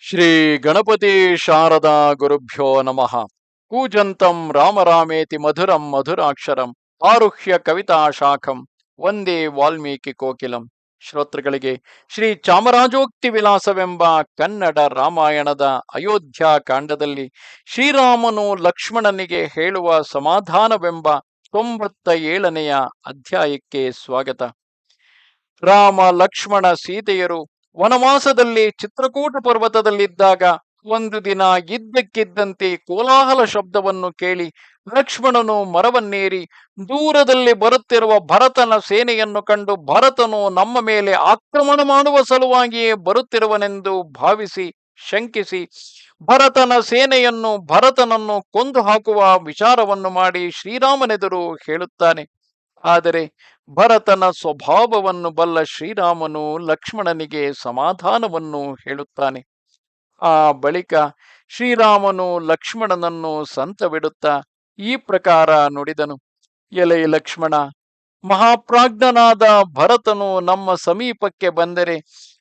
ಶ್ರೀ ಗಣಪತಿ ಶಾರದಾ ಗುರುಭ್ಯೋ ನಮಃ. ಕೂಜಂತಂ ರಾಮರಾಮೇತಿ ಮಧುರಂ ಮಧುರಾಕ್ಷರಂ ಆರುಹ್ಯ ಕವಿತಾ ಶಾಖಂ ವಂದೇ ವಾಲ್ಮೀಕಿ ಕೋಕಿಲಂ. ಶ್ರೋತೃಗಳಿಗೆ ಶ್ರೀ ಚಾಮರಾಜೋಕ್ತಿ ವಿಲಾಸವೆಂಬ ಕನ್ನಡ ರಾಮಾಯಣದ ಅಯೋಧ್ಯ ಕಾಂಡದಲ್ಲಿ ಶ್ರೀರಾಮನು ಲಕ್ಷ್ಮಣನಿಗೆ ಹೇಳುವ ಸಮಾಧಾನವೆಂಬ ತೊಂಬತ್ತ ಏಳನೆಯ ಅಧ್ಯಾಯಕ್ಕೆ ಸ್ವಾಗತ. ರಾಮ ಲಕ್ಷ್ಮಣ ಸೀತೆಯರು ವನವಾಸದಲ್ಲಿ ಚಿತ್ರಕೂಟ ಪರ್ವತದಲ್ಲಿದ್ದಾಗ ಒಂದು ದಿನ ಇದ್ದಕ್ಕಿದ್ದಂತೆ ಕೋಲಾಹಲ ಶಬ್ದವನ್ನು ಕೇಳಿ ಲಕ್ಷ್ಮಣನು ಮರವನ್ನೇರಿ ದೂರದಲ್ಲಿ ಬರುತ್ತಿರುವ ಭರತನ ಸೇನೆಯನ್ನು ಕಂಡು ಭರತನು ನಮ್ಮ ಮೇಲೆ ಆಕ್ರಮಣ ಮಾಡುವ ಸಲುವಾಗಿಯೇ ಬರುತ್ತಿರುವನೆಂದು ಭಾವಿಸಿ ಶಂಕಿಸಿ ಭರತನ ಸೇನೆಯನ್ನು ಭರತನನ್ನು ಕೊಂದು ಹಾಕುವ ವಿಚಾರವನ್ನು ಮಾಡಿ ಶ್ರೀರಾಮನೆದುರು ಹೇಳುತ್ತಾನೆ. ಆದರೆ ಭರತನ ಸ್ವಭಾವವನ್ನು ಬಲ್ಲ ಶ್ರೀರಾಮನು ಲಕ್ಷ್ಮಣನಿಗೆ ಸಮಾಧಾನವನ್ನು ಹೇಳುತ್ತಾನೆ. ಆ ಬಳಿಕ ಶ್ರೀರಾಮನು ಲಕ್ಷ್ಮಣನನ್ನು ಸಂತವಿಡುತ್ತ ಈ ಪ್ರಕಾರ ನುಡಿದನು. ಎಲೆ ಲಕ್ಷ್ಮಣ, ಮಹಾಪ್ರಾಜ್ಞನಾದ ಭರತನು ನಮ್ಮ ಸಮೀಪಕ್ಕೆ ಬಂದರೆ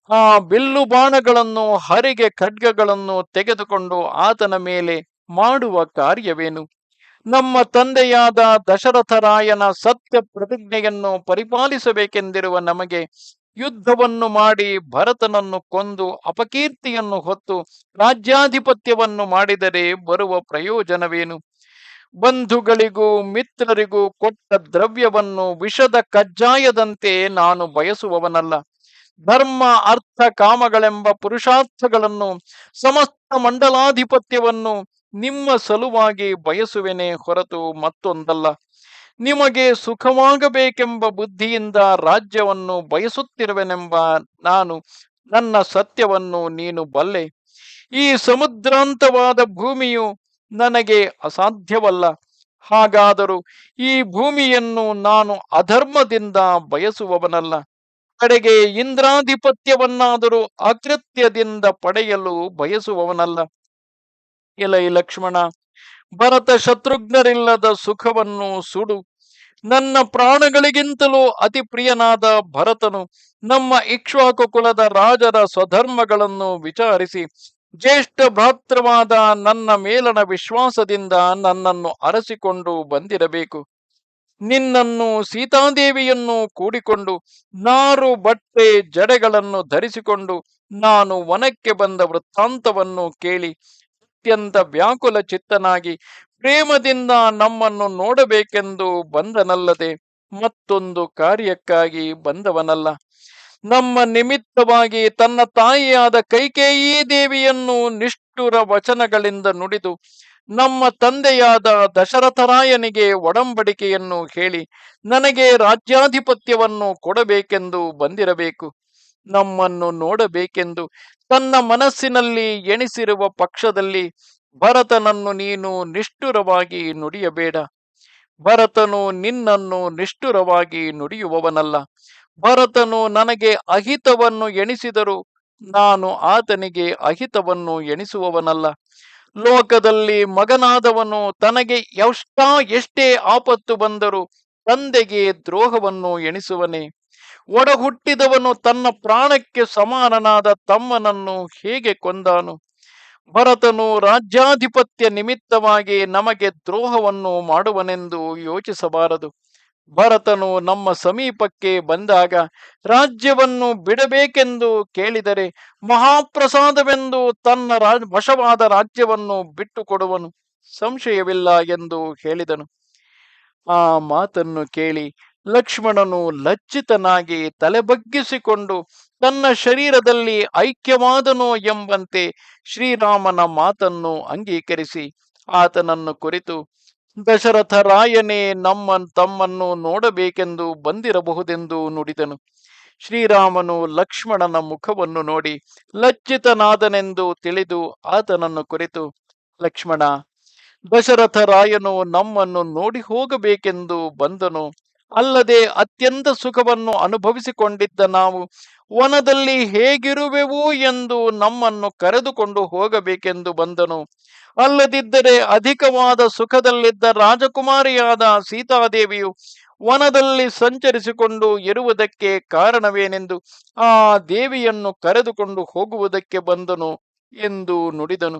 ಆ ಬಿಲ್ಲು ಬಾಣಗಳನ್ನು, ಹರಿಗೆ ಖಡ್ಗಗಳನ್ನು ತೆಗೆದುಕೊಂಡು ಆತನ ಮೇಲೆ ಮಾಡುವ ಕಾರ್ಯವೇನು? ನಮ್ಮ ತಂದೆಯಾದ ದಶರಥರಾಯನ ಸತ್ಯ ಪ್ರತಿಜ್ಞೆಯನ್ನು ಪರಿಪಾಲಿಸಬೇಕೆಂದಿರುವ ನಮಗೆ ಯುದ್ಧವನ್ನು ಮಾಡಿ ಭರತನನ್ನು ಕೊಂದು ಅಪಕೀರ್ತಿಯನ್ನು ಹೊತ್ತು ರಾಜ್ಯಾಧಿಪತ್ಯವನ್ನು ಮಾಡಿದರೆ ಬರುವ ಪ್ರಯೋಜನವೇನು? ಬಂಧುಗಳಿಗೂ ಮಿತ್ರರಿಗೂ ಕೊಟ್ಟ ದ್ರವ್ಯವನ್ನು ವಿಷದ ಕಜ್ಜಾಯದಂತೆ ನಾನು ಬಯಸುವವನಲ್ಲ. ಧರ್ಮ, ಅರ್ಥ, ಕಾಮಗಳೆಂಬ ಪುರುಷಾರ್ಥಗಳನ್ನು, ಸಮಸ್ತ ಮಂಡಲಾಧಿಪತ್ಯವನ್ನು ನಿಮ್ಮ ಸಲುವಾಗಿ ಬಯಸುವೆನೆ ಹೊರತು ಮತ್ತೊಂದಲ್ಲ. ನಿಮಗೆ ಸುಖವಾಗಬೇಕೆಂಬ ಬುದ್ಧಿಯಿಂದ ರಾಜ್ಯವನ್ನು ಬಯಸುತ್ತಿರುವೆನೆಂಬ ನಾನು ನನ್ನ ಸತ್ಯವನ್ನು ನೀನು ಬಲ್ಲೆ. ಈ ಸಮುದ್ರಾಂತವಾದ ಭೂಮಿಯು ನನಗೆ ಅಸಾಧ್ಯವಲ್ಲ. ಹಾಗಾದರೂ ಈ ಭೂಮಿಯನ್ನು ನಾನು ಅಧರ್ಮದಿಂದ ಬಯಸುವವನಲ್ಲ. ಕಡೆಗೆ ಇಂದ್ರಾಧಿಪತ್ಯವನ್ನಾದರೂ ಅಕೃತ್ಯದಿಂದ ಪಡೆಯಲು ಬಯಸುವವನಲ್ಲ. ಎಲೈ ಲಕ್ಷ್ಮಣ, ಭರತ ಶತ್ರುಘ್ನರಿಲ್ಲದ ಸುಖವನ್ನು ಸುಡು. ನನ್ನ ಪ್ರಾಣಗಳಿಗಿಂತಲೂ ಅತಿ ಪ್ರಿಯನಾದ ಭರತನು ನಮ್ಮ ಇಕ್ಷ್ವಾಕು ಕುಲದ ರಾಜರ ಸ್ವಧರ್ಮಗಳನ್ನು ವಿಚಾರಿಸಿ, ಜ್ಯೇಷ್ಠ ಭ್ರಾತೃವಾದ ನನ್ನ ಮೇಲನ ವಿಶ್ವಾಸದಿಂದ ನನ್ನನ್ನು ಅರಸಿಕೊಂಡು ಬಂದಿರಬೇಕು. ನಿನ್ನನ್ನು ಸೀತಾದೇವಿಯನ್ನು ಕೂಡಿಕೊಂಡು ನಾರು ಬಟ್ಟೆ ಜಡೆಗಳನ್ನು ಧರಿಸಿಕೊಂಡು ನಾನು ವನಕ್ಕೆ ಬಂದ ವೃತ್ತಾಂತವನ್ನು ಕೇಳಿ ಅತ್ಯಂತ ವ್ಯಾಕುಲ ಚಿತ್ತನಾಗಿ ಪ್ರೇಮದಿಂದ ನಮ್ಮನ್ನು ನೋಡಬೇಕೆಂದು ಬಂದನಲ್ಲದೆ ಮತ್ತೊಂದು ಕಾರ್ಯಕ್ಕಾಗಿ ಬಂದವನಲ್ಲ. ನಮ್ಮ ನಿಮಿತ್ತವಾಗಿ ತನ್ನ ತಾಯಿಯಾದ ಕೈಕೇಯಿ ದೇವಿಯನ್ನು ನಿಷ್ಠುರ ವಚನಗಳಿಂದ ನುಡಿದು ನಮ್ಮ ತಂದೆಯಾದ ದಶರಥರಾಯನಿಗೆ ಒಡಂಬಡಿಕೆಯನ್ನು ಹೇಳಿ ನನಗೆ ರಾಜ್ಯಾಧಿಪತ್ಯವನ್ನು ಕೊಡಬೇಕೆಂದು ಬಂದಿರಬೇಕು. ನಮ್ಮನ್ನು ನೋಡಬೇಕೆಂದು ತನ್ನ ಮನಸ್ಸಿನಲ್ಲಿ ಎಣಿಸಿರುವ ಪಕ್ಷದಲ್ಲಿ ಭರತನನ್ನು ನೀನು ನಿಷ್ಠುರವಾಗಿ ನುಡಿಯಬೇಡ. ಭರತನು ನಿನ್ನನ್ನು ನಿಷ್ಠುರವಾಗಿ ನುಡಿಯುವವನಲ್ಲ. ಭರತನು ನನಗೆ ಅಹಿತವನ್ನು ಎಣಿಸಿದರು ನಾನು ಆತನಿಗೆ ಅಹಿತವನ್ನು ಎಣಿಸುವವನಲ್ಲ. ಲೋಕದಲ್ಲಿ ಮಗನಾದವನು ತನಗೆ ಎಷ್ಟ ಎಷ್ಟೇ ಆಪತ್ತು ಬಂದರೂ ತಂದೆಗೆ ದ್ರೋಹವನ್ನು ಎಣಿಸುವನೆ. ಒಡ ಹುಟ್ಟಿದವನು ತನ್ನ ಪ್ರಾಣಕ್ಕೆ ಸಮಾನನಾದ ತಮ್ಮನನ್ನು ಹೇಗೆ ಕೊಂದಾನು? ಭರತನು ರಾಜ್ಯಾಧಿಪತ್ಯ ನಿಮಿತ್ತವಾಗಿ ನಮಗೆ ದ್ರೋಹವನ್ನು ಮಾಡುವನೆಂದು ಯೋಚಿಸಬಾರದು. ಭರತನು ನಮ್ಮ ಸಮೀಪಕ್ಕೆ ಬಂದಾಗ ರಾಜ್ಯವನ್ನು ಬಿಡಬೇಕೆಂದು ಕೇಳಿದರೆ ಮಹಾಪ್ರಸಾದವೆಂದು ತನ್ನ ರಾಜ ವಶವಾದ ರಾಜ್ಯವನ್ನು ಬಿಟ್ಟು ಕೊಡುವನು ಸಂಶಯವಿಲ್ಲ ಎಂದು ಹೇಳಿದನು. ಆ ಮಾತನ್ನು ಕೇಳಿ ಲಕ್ಷ್ಮಣನು ಲಜ್ಜಿತನಾಗಿ ತಲೆಬಗ್ಗಿಸಿಕೊಂಡು ತನ್ನ ಶರೀರದಲ್ಲಿ ಐಕ್ಯವಾದನೋ ಎಂಬಂತೆ ಶ್ರೀರಾಮನ ಮಾತನ್ನು ಅಂಗೀಕರಿಸಿ. ಆತನನ್ನು ಕುರಿತು, ದಶರಥ ರಾಯನೇ, ನಮ್ಮ ತಮ್ಮನ್ನು ನೋಡಬೇಕೆಂದು ಬಂದಿರಬಹುದೆಂದು ನುಡಿದನು. ಶ್ರೀರಾಮನು ಲಕ್ಷ್ಮಣನ ಮುಖವನ್ನು ನೋಡಿ, ಲಜ್ಜಿತನಾದನೆಂದು ತಿಳಿದು ಆತನನ್ನು ಕುರಿತು, ಲಕ್ಷ್ಮಣ, ದಶರಥ ರಾಯನು ನಮ್ಮನ್ನು ನೋಡಿ ಹೋಗಬೇಕೆಂದು ಬಂದನು. ಅಲ್ಲದೆ ಅತ್ಯಂತ ಸುಖವನ್ನು ಅನುಭವಿಸಿಕೊಂಡಿದ್ದ ನಾವು ವನದಲ್ಲಿ ಹೇಗಿರುವೆವು ಎಂದು ನಮ್ಮನ್ನು ಕರೆದುಕೊಂಡು ಹೋಗಬೇಕೆಂದು ಬಂದನು. ಅಲ್ಲದಿದ್ದರೆ ಅಧಿಕವಾದ ಸುಖದಲ್ಲಿದ್ದ ರಾಜಕುಮಾರಿಯಾದ ಸೀತಾದೇವಿಯು ವನದಲ್ಲಿ ಸಂಚರಿಸಿಕೊಂಡು ಇರುವುದಕ್ಕೆ ಕಾರಣವೇನೆಂದು ಆ ದೇವಿಯನ್ನು ಕರೆದುಕೊಂಡು ಹೋಗುವುದಕ್ಕೆ ಬಂದನು ಎಂದು ನುಡಿದನು.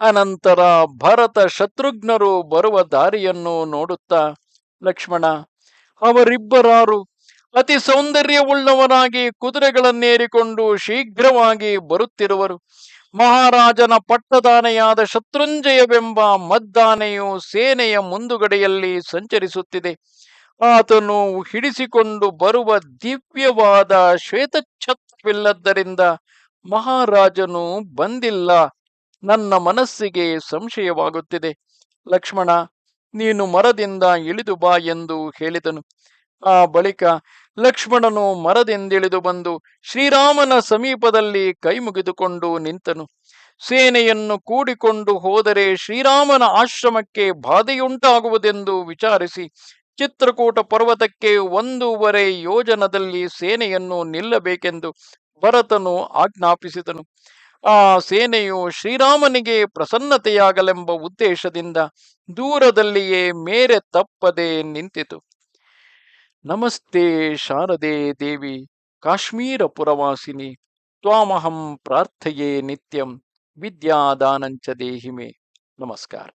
ಅನಂತರ ಭರತ ಶತ್ರುಘ್ನರು ಬರುವ ದಾರಿಯನ್ನು ನೋಡುತ್ತಾ ಲಕ್ಷ್ಮಣ, ಅವರಿಬ್ಬರಾರು ಅತಿ ಸೌಂದರ್ಯವುಳ್ಳವರಾಗಿ ಕುದುರೆಗಳನ್ನೇರಿಕೊಂಡು ಶೀಘ್ರವಾಗಿ ಬರುತ್ತಿರುವರು. ಮಹಾರಾಜನ ಪಟ್ಟದಾನೆಯಾದ ಶತ್ರುಂಜಯವೆಂಬ ಮದ್ದಾನೆಯು ಸೇನೆಯ ಮುಂದುಗಡೆಯಲ್ಲಿ ಸಂಚರಿಸುತ್ತಿದೆ. ಆತನು ಹಿಡಿಸಿಕೊಂಡು ಬರುವ ದಿವ್ಯವಾದ ಶ್ವೇತಛತ್ರವಿಲ್ಲದ್ದರಿಂದ ಮಹಾರಾಜನು ಬಂದಿಲ್ಲ. ನನ್ನ ಮನಸ್ಸಿಗೆ ಸಂಶಯವಾಗುತ್ತಿದೆ. ಲಕ್ಷ್ಮಣ ನೀನು ಮರದಿಂದ ಇಳಿದು ಬಾ ಎಂದು ಹೇಳಿದನು. ಆ ಬಳಿಕ ಲಕ್ಷ್ಮಣನು ಮರದಿಂದಿಳಿದು ಬಂದು ಶ್ರೀರಾಮನ ಸಮೀಪದಲ್ಲಿ ಕೈ ಮುಗಿದುಕೊಂಡು ನಿಂತನು. ಸೇನೆಯನ್ನು ಕೂಡಿಕೊಂಡು ಹೋದರೆ ಶ್ರೀರಾಮನ ಆಶ್ರಮಕ್ಕೆ ಬಾಧೆಯುಂಟಾಗುವುದೆಂದು ವಿಚಾರಿಸಿ ಚಿತ್ರಕೂಟ ಪರ್ವತಕ್ಕೆ ಒಂದೂವರೆ ಯೋಜನದಲ್ಲಿ ಸೇನೆಯನ್ನು ನಿಲ್ಲಬೇಕೆಂದು ಭರತನು ಆಜ್ಞಾಪಿಸಿದನು. ಆ ಸೇನೆಯು ಶ್ರೀರಾಮನಿಗೆ ಪ್ರಸನ್ನತೆಯಾಗಲೆಂಬ ಉದ್ದೇಶದಿಂದ ದೂರದಲ್ಲಿಯೇ ಮೇರೆ ತಪ್ಪದೆ ನಿಂತಿತು. ನಮಸ್ತೆ ಶಾರದೆ ದೇವಿ, ಕಾಶ್ಮೀರ ಪುರವಾಸಿನಿ, ತ್ವಾಮಹಂ ಪ್ರಾರ್ಥೆಯೇ ನಿತ್ಯಂ, ವಿದ್ಯಾದಾನಂಚ ದೇಹಿಮೆ. ನಮಸ್ಕಾರ.